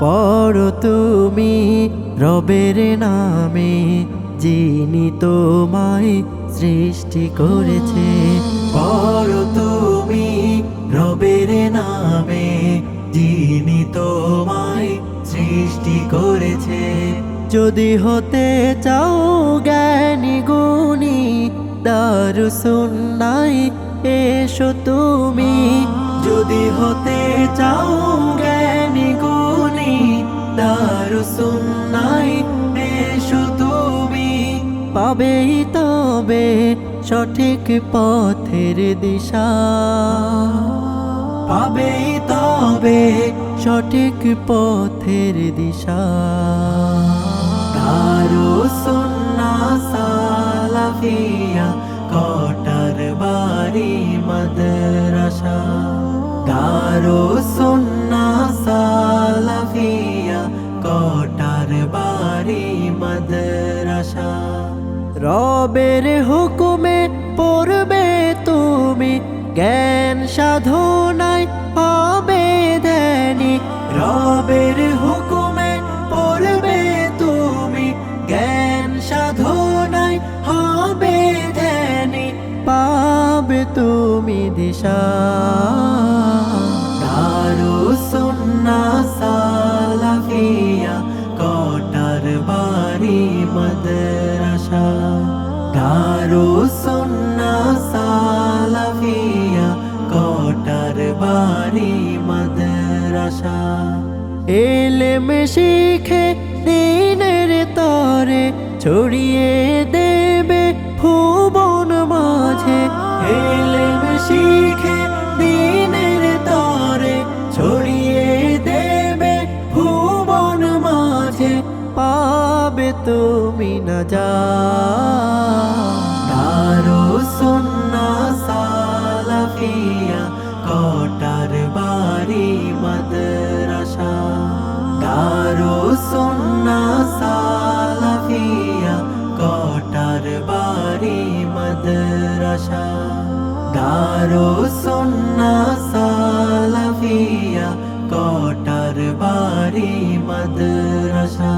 পড়ো তুমি রবের নামে, যিনি তোমায় সৃষ্টি করেছে। পড়ো তুমি রবের নামে, যিনি তোমায় সৃষ্টি করেছে। যদি হতে চাও জ্ঞানী গুণী, দারু সুন্নাই এসো তুমি। যদি হতে চাও জ্ঞানী সুন্নাই এসো তুমি। পাবেই তবে সঠিক পথের দিশা। পাবেই তবে সঠিক পথের দিশা। দারু সুন্না সালাফিয়া কটার বাড়ি মাদ্রাসা। দারু সুন্না রবের হুকুমে পড়বে তুমি, জ্ঞান সাধনায় হবে ধ্যানি। রবের হুকুমে পড়বে তুমি, জ্ঞান সাধনায় হবে ধ্যানি। পাবে তুমি দিশা। মাদ্রাসা এলেম শিখে দিনের তরে ছড়িয়ে দেবে ভুবন মাঝে। এলেম শিখে দিনের তরে ছড়িয়ে দেবে ভুবন মাঝে। পাবে তুমি না যা। সালাফিয়া কটার বাড়ি দারু সুন্না সালাফিয়া কটার বাড়ি মাদ্রাসা দারু সুন্না সালাফিয়া কটার বাড়ি মাদ্রাসা